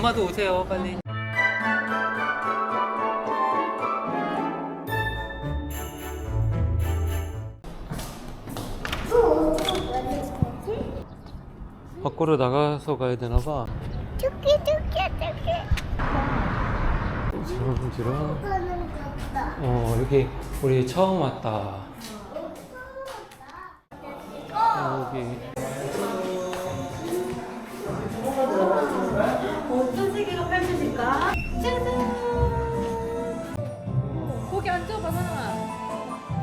엄마도 오세요, 빨리. 밖으로 나가서 가야 되나 봐. 토끼 토끼 토끼 지렁지렁. 어, 여기 우리 처음 왔다. 여기.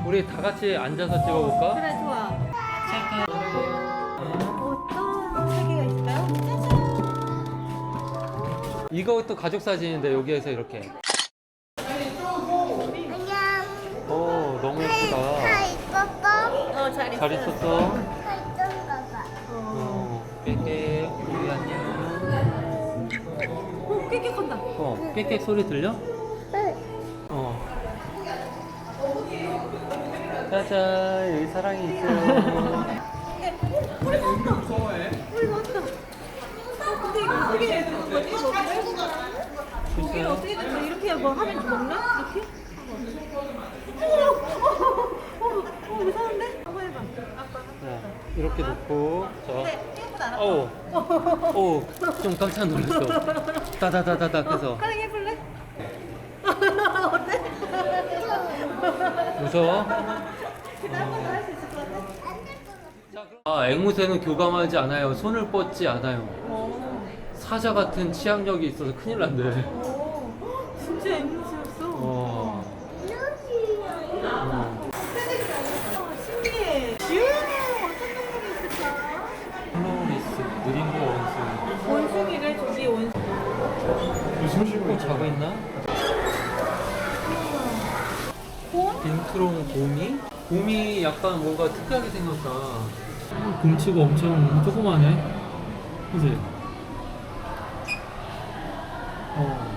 우리 다 같이 앉아서 찍어볼까? 그래, 좋아. 잠깐. 어떤 세계가 있을까요? 짜잔! 이것도 가족 사진인데 여기에서 이렇게. 안녕 오, 너무 다 예쁘다. 있었어? 어, 잘 있어. 잘 있었어. 다 있던가 봐 어, 깨깨, 우리 안녕. 어, 깨끗한다. 어, 깨깨 소리 들려? 짜잔, 여기 사랑이 있어요. 근데? 고기를. 어떻게 됐어? 이렇게 뭐 하면 먹나? 이렇게? 이상한데? 한번 해봐. 아빠. 자, 이렇게 놓고, 자. 네, 생각보다 안 아파. 어우, 어우, 좀 깜짝 놀랐어. 따다다다닥 해서. 해볼래? 어때? 무서워? 그럼- 아, 앵무새는 교감하지 않아요. 손을 뻗지 않아요. 어. 사자 같은 치악력이 있어서 큰일 난대. 오, 진짜 앵무새였어. 어. 어. 신기해. 예, 어떤 동물이 있을까? 플로리스, 느린 거 원숭이. 원숭이를 저기 원숭이. 꼭 자고 있나? 곰? 빈트롱 곰이? 약간 뭔가 특이하게 생겼다. 곰치가 엄청 조그마네. 그지? 어.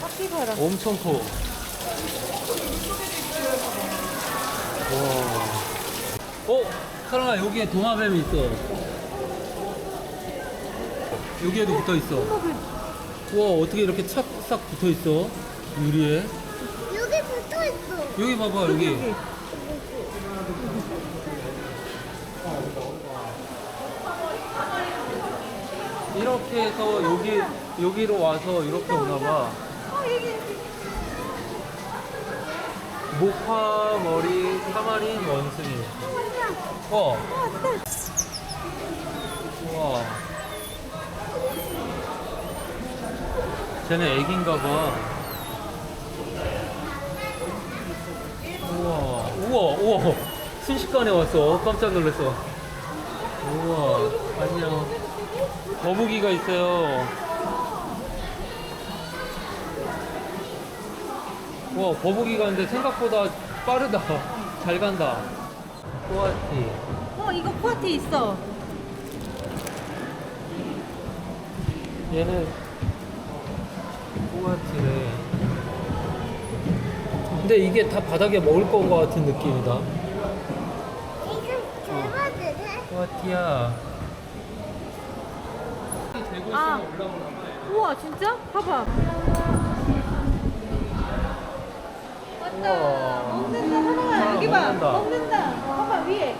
카피바라. 엄청 커. 와. 어? 사랑아, 여기에 도마뱀이 있어. 여기에도 붙어 있어. 와, 어떻게 이렇게 착싹 붙어 있어? 유리에. 여기 붙어 있어 여기 봐봐, 여기. 이렇게 해서 여기, 여기로 와서 이렇게 오나봐. 어. 목화 머리 사마린 원숭이. 어. 우와. 쟤네 애기인가 봐. 우와. 우와, 우와. 순식간에 왔어. 깜짝 놀랐어. 우와. 안녕. 거북이가 있어요. 와 거북이가 근데 생각보다 빠르다 잘 간다 꼬아티 어, 이거 코아티 있어. 얘는 꼬아티래 근데 이게 다 바닥에 먹을 것 같은 느낌이다 이거 대박이네 꼬아티야 되고 아. 있으면 우와, 진짜? 봐봐. 왔다. 우와. 먹는다. 사랑아, 여기 봐. 먹는다. 먹는다. 봐봐, 위에.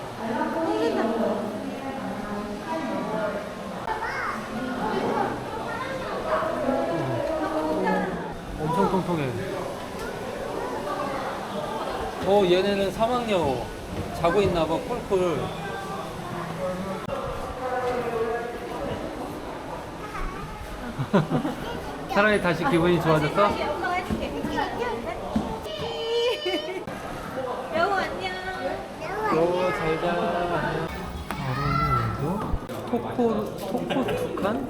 엄청 통통해 어 얘네는 사막여우 자고 있나봐 꿀꿀 사랑이 다시 기분이 좋아졌어? 다시 엄마가 해줄게. 여우 안녕. 여우 잘자 아로니도 토코 토코 투칸?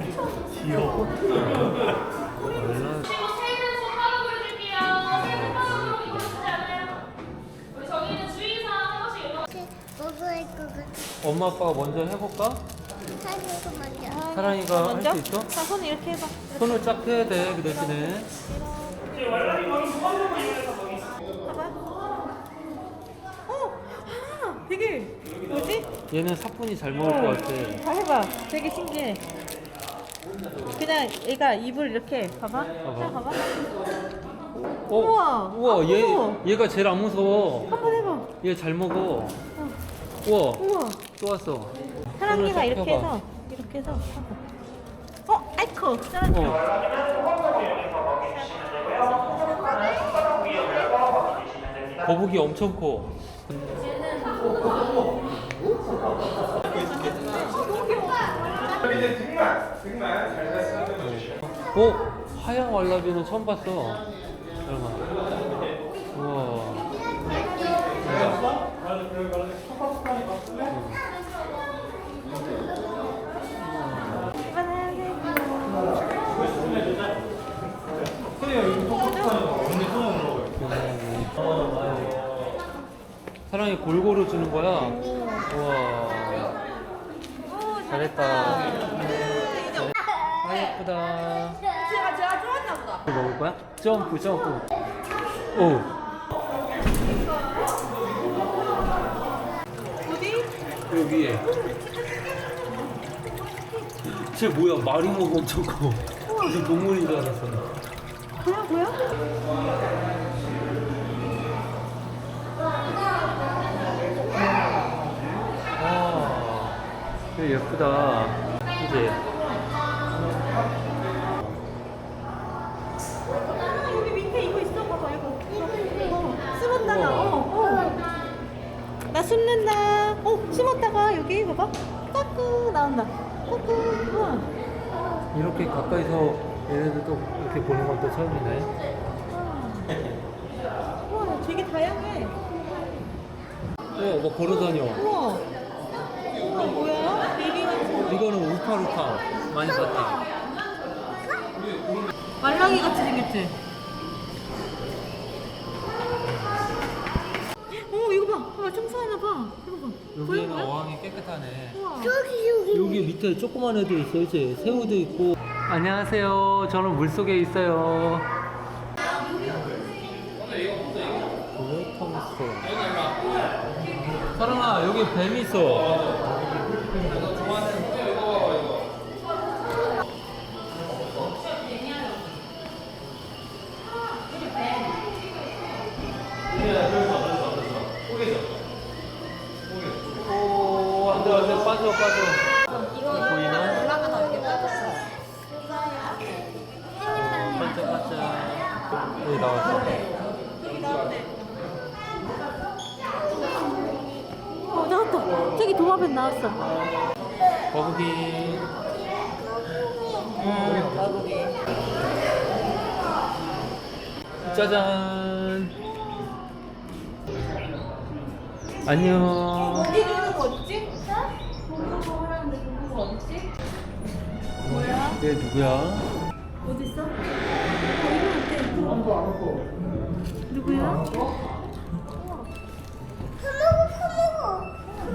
귀여워 것 같아 엄마 아빠가 먼저 해볼까? 사진도 먼저 사랑이가 할 먼저? 수 있어? 자, 손 이렇게 해봐. 손을 쫙 펴야 돼 그 대신에 봐봐. 어, 아, 되게 뭐지? 얘는 사뿐히 잘 먹을 것 같아. 다 해봐. 되게 신기해. 그냥 얘가 입을 이렇게 봐봐. 자, 봐봐. 어, 우와, 우와, 안 얘, 무서워. 얘가 제일 안 무서워. 한번 해봐. 얘 잘 먹어. 우와, 우와. 또 왔어. 사랑니가 이렇게 펴봐. 해서 이렇게 해서 하고. 어, 아이코. 사랑니. 어. 거북이 엄청 커. 어? 하얀 왈라비는 처음 봤어. 잠깐만. 우와. 사랑이 골고루 주는 거야. 우와. 잘했다. 아 예쁘다. 제가 제가 좋았나 보다. 이거 먹을 거야? 점프 점프. 오. 어디? 여기 위에. 쟤 뭐야? 먹 엄청 커. 무슨 동물인 줄 알았어. 뭐야 뭐야? 되게 예쁘다. 이제. 아, 여기 밑에 이거 있어 봐봐 이거. 어, 숨었다가 어, 어. 나 숨는다. 어 숨었다가 여기 봐봐. 까꾸 나온다. 까꾸. 우와. 이렇게 가까이서 얘네들도 이렇게 보는 건 또 처음이네. 우와 되게 다양해. 어, 뭐 걸어 다녀. 우와. 이거. 이거는 우파루파. 많이 봤다. 말랑이 같이 생겼지? 어 이거 봐. 봐봐 청소하나 봐. 이거 봐. 여기는? 어항이 깨끗하네. 우와. 여기 여기 여기 밑에 조그만 애도 있어, 이제 새우도 있고. 안녕하세요. 저는 물 속에 있어요. 사랑아, 여기 뱀 있어. 빠져, 빠져. 보이나? 반짝반짝. 여기 나왔어. 어 나왔다. 저기 도마뱀 나왔어. 거북이. 응 거북이. 짜잔. 안녕. 어디 있는 거 어딨지? 뭐야? 얘 누구야? 어디 있어? 어, 누구야?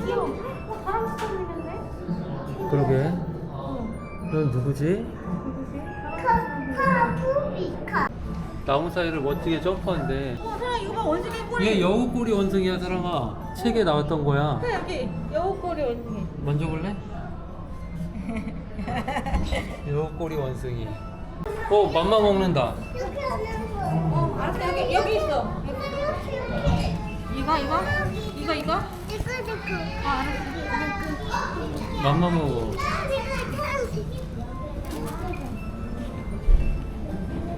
귀여워. 어, 사람처럼 생겼네? 그러게. 넌 누구지? 카푸비카 나무 사이를 멋지게 점프한대. 어, 사람 이거 봐 원숭이 꼬리. 얘 여우꼬리 원숭이야, 사람아. 책에 나왔던 거야. 네, 여기 여우 꼬리 원숭이. 만져볼래? 여우꼬리 원숭이. 어, 맘마 먹는다. 이렇게 어, 알았어 여기 여기 있어. 이거 이거 이거 이거. 이거 이거 아 알았어. 맘마 먹어.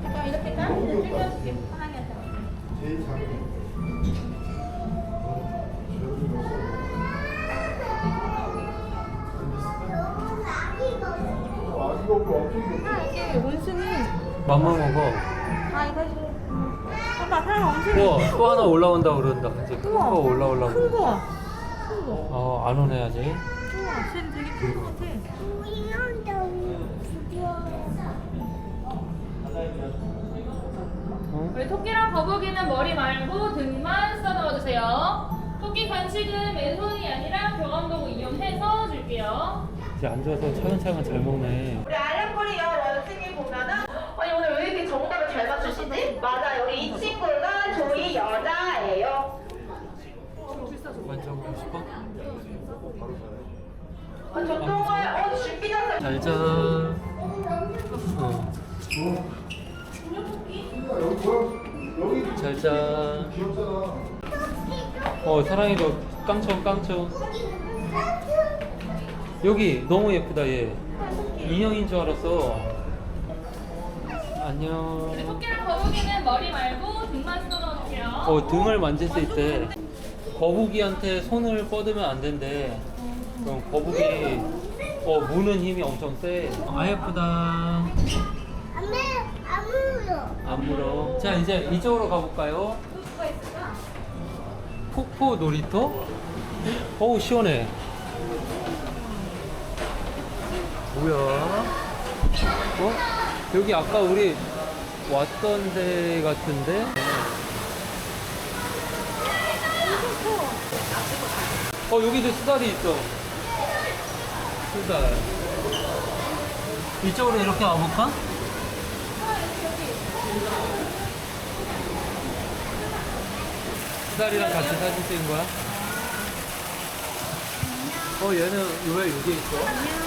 잠깐 이렇게 까? 챙겨줄게. 편하게 하자. 아 이게 원숭이. 맘마 먹어. 아 이거. 봐봐 사람 원숭이. 우와, 또 하나 올라온다 그런다. 이제 큰거 우와. 올라오려고. 큰 거야. 큰 거. 어, 안 오네, 아직. 우와 쟤는 되게 큰 거 같아. 어? 우리 토끼랑 거북이는 머리 말고 등만 써넣어 주세요. 토끼 간식은 맨손이 아니라 교감도구 이용해서 줄게요. 이제 앉아서 차근차근 잘 먹네. 우리 알람거리요 원숭이 보면은 아니 오늘 왜 이렇게 정답을 잘 맞추시지? 맞아요. 이 친구가 저희 여자예요. 만져보고 싶어? 아, 정동을 어 준비자들 잘 자. 어. 잘 자. 어 사랑이도 깡총 깡총. 여기 너무 예쁘다 얘. 인형인 줄 알았어. 안녕. 네, 토끼랑 거북이는 머리 말고 등만 쓸어 넣어주세요. 어 등을 만질 수 있대. 거북이한테 손을 뻗으면 안 된대. 그럼 거북이 어 무는 힘이 엄청 세. 아 예쁘다. 안 돼 안 물어. 안 물어. 자 이제 이쪽으로 가볼까요? 폭포 놀이터? 어우 시원해. 뭐야? 어? 여기 아까 우리 왔던 데 같은데? 어 여기도 수달이 있어. 수달. 이쪽으로 이렇게 와볼까? 수달이랑 같이 사진 찍은 거야? 어 얘는 왜 여기 있어?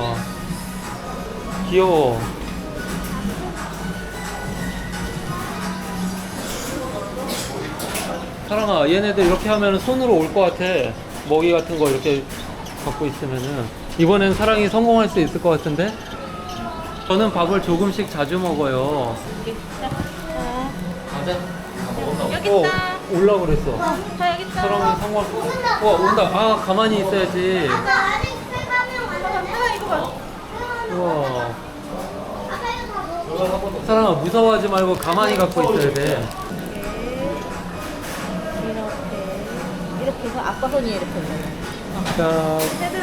귀여워. 사랑아, 얘네들 이렇게 하면 손으로 올 것 같아. 먹이 같은 거 이렇게 갖고 있으면은. 이번엔 사랑이 성공할 수 있을 것 같은데? 저는 밥을 조금씩 자주 먹어요. 가자. 여기 어, 있다. 올라 그랬어. 자 여기 있다. 사랑이 성공할 수 있어. 와, 온다. 아, 가만히 있어야지. 완전 하나 이거 봐. 우와. 사랑아, 무서워하지 말고 가만히 갖고 있어야 돼. 이렇게 이렇게 해서 아빠 손이 이렇게 자,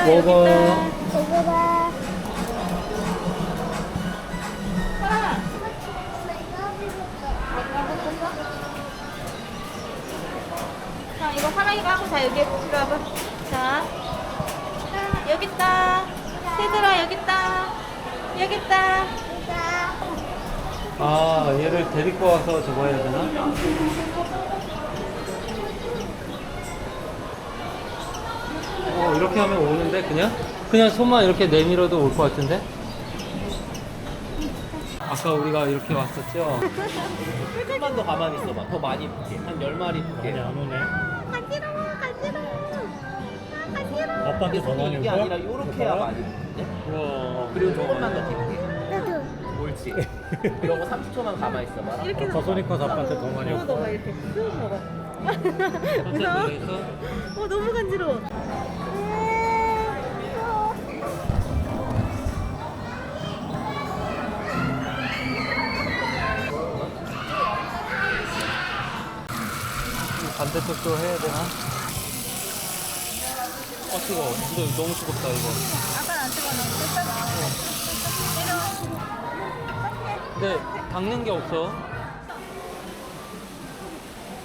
먹어. 있다. 이거 봐. 사랑아. 자 이거 사랑이가 하고 자 여기 이리 와봐. 자. 자, 여기 있다. 새들아 여기 있다. 여기 있다. 아, 얘를 데리고 와서 저거 해야 되나? 어, 이렇게 하면 오는데, 그냥? 그냥 손만 이렇게 내밀어도 올 것 같은데? 아까 우리가 이렇게 왔었죠? 조금만 더 가만히 있어봐. 더 많이 붙게. 한 10마리 붙게. 안 오네. 간지러워 간지러워. 아, 간지러워. 아빠한테 더 이게 아니라 이렇게 해야 많이? 우와. 그리고 조금만 더 깊게. 나도. 옳지. 이러고 30초만 가만히 있어봐. 이렇게 더 소니까 아빠한테 더 많이 어, 너가 이렇게 쓱 먹어. 무서워? 어 너무 간지러워. 반대쪽도 해야 되나? 아, 뜨거워. 근데 너무 뜨겁다, 이거. 근데 닦는 게 없어.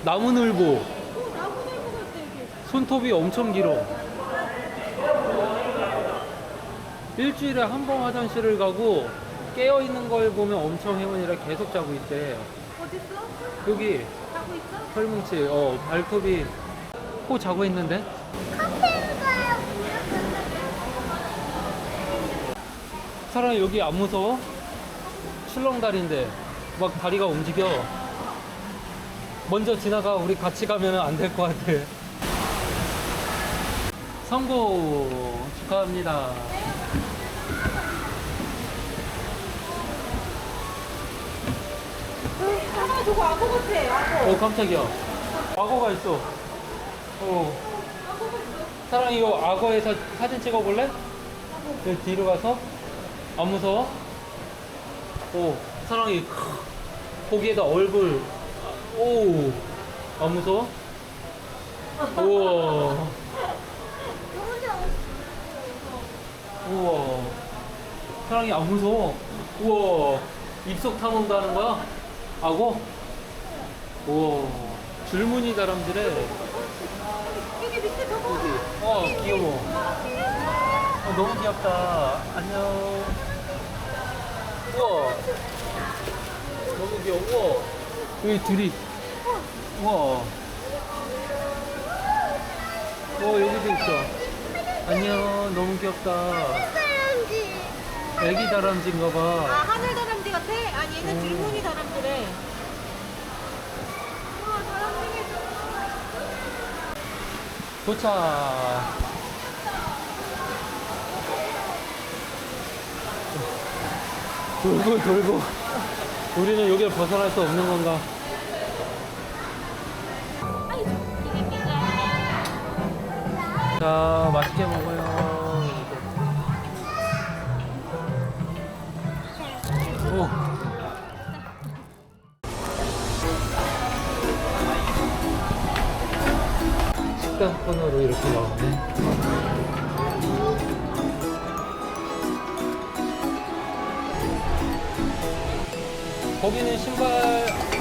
나무늘보. 손톱이 엄청 길어. 일주일에 한 번 화장실을 가고 깨어 있는 걸 보면 엄청 행운이라 계속 자고 있대. 어딨어? 여기 자고 있어? 털뭉치, 어 발톱이 코 자고 있는데? 가요. 사람 여기 안 무서워? 출렁 다리인데 막 다리가 움직여. 먼저 지나가 우리 같이 가면 안 될 것 같아. 성공 축하합니다. 하나 저거 악어 같아. 악어. 어 깜짝이야. 악어가 있어. 어. 사랑 이거 악어에서 사진 찍어볼래? 여기 뒤로 가서 안 무서워? 오 사랑이 거기에다 얼굴 오안 무서워? 우와 우와 사랑이 안 무서워. 우와, 입속 탐험가는 거야? 악어? 우와, 줄무늬 다람쥐래. 여기 밑에 저거. 어, 귀여워. 어, 너무 귀엽다. 안녕. 우와. 너무 귀여워. 우와. 여기 둘이. 우와. 어, 여기도 있어. 안녕. 너무 귀엽다. 사람지. 애기 다람쥐인가 아 봐. 하늘 다람쥐 같아? 아 얘는 줄무늬 다람쥐래. 와 다람쥐. 도착. 돌고 돌고. 우리는 여기를 벗어날 수 없는 건가? 자, 맛있게 먹어요. 오. 식당 코너로 이렇게 나오네. 거기는 신발